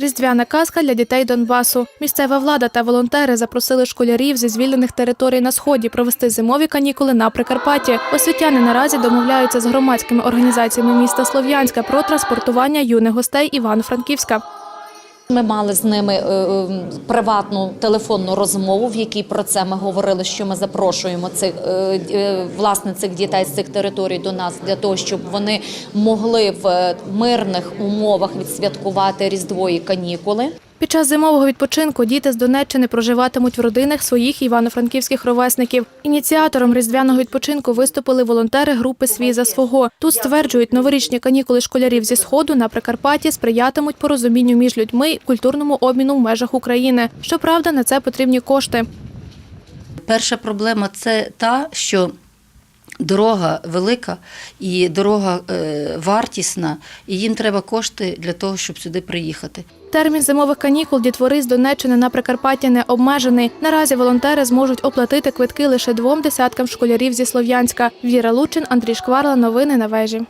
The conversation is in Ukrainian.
Різдвяна казка для дітей Донбасу. Місцева влада та волонтери запросили школярів зі звільнених територій на сході провести зимові канікули на Прикарпатті. Освітяни наразі домовляються з громадськими організаціями міста Слов'янська про транспортування юних гостей Івано-Франківська. Ми мали з ними е, е, приватну телефонну розмову, в якій про це ми говорили, що ми запрошуємо цих е, власне цих дітей з цих територій до нас для того, щоб вони могли в мирних умовах відсвяткувати різдво і канікули. Під час зимового відпочинку діти з Донеччини проживатимуть в родинах своїх івано-франківських ровесників. Ініціатором різдвяного відпочинку виступили волонтери групи Свій за свого. Тут стверджують, новорічні канікули школярів зі сходу на Прикарпатті сприятимуть порозумінню між людьми культурному обміну в межах України. Щоправда, на це потрібні кошти. Перша проблема це та, що дорога велика і дорога е, вартісна, і їм треба кошти для того, щоб сюди приїхати. Термін зимових канікул дітвори з Донеччини на Прикарпатті не обмежений. Наразі волонтери зможуть оплатити квитки лише двом десяткам школярів зі Слов'янська. Віра Лучин, Андрій Шкварла. Новини на вежі.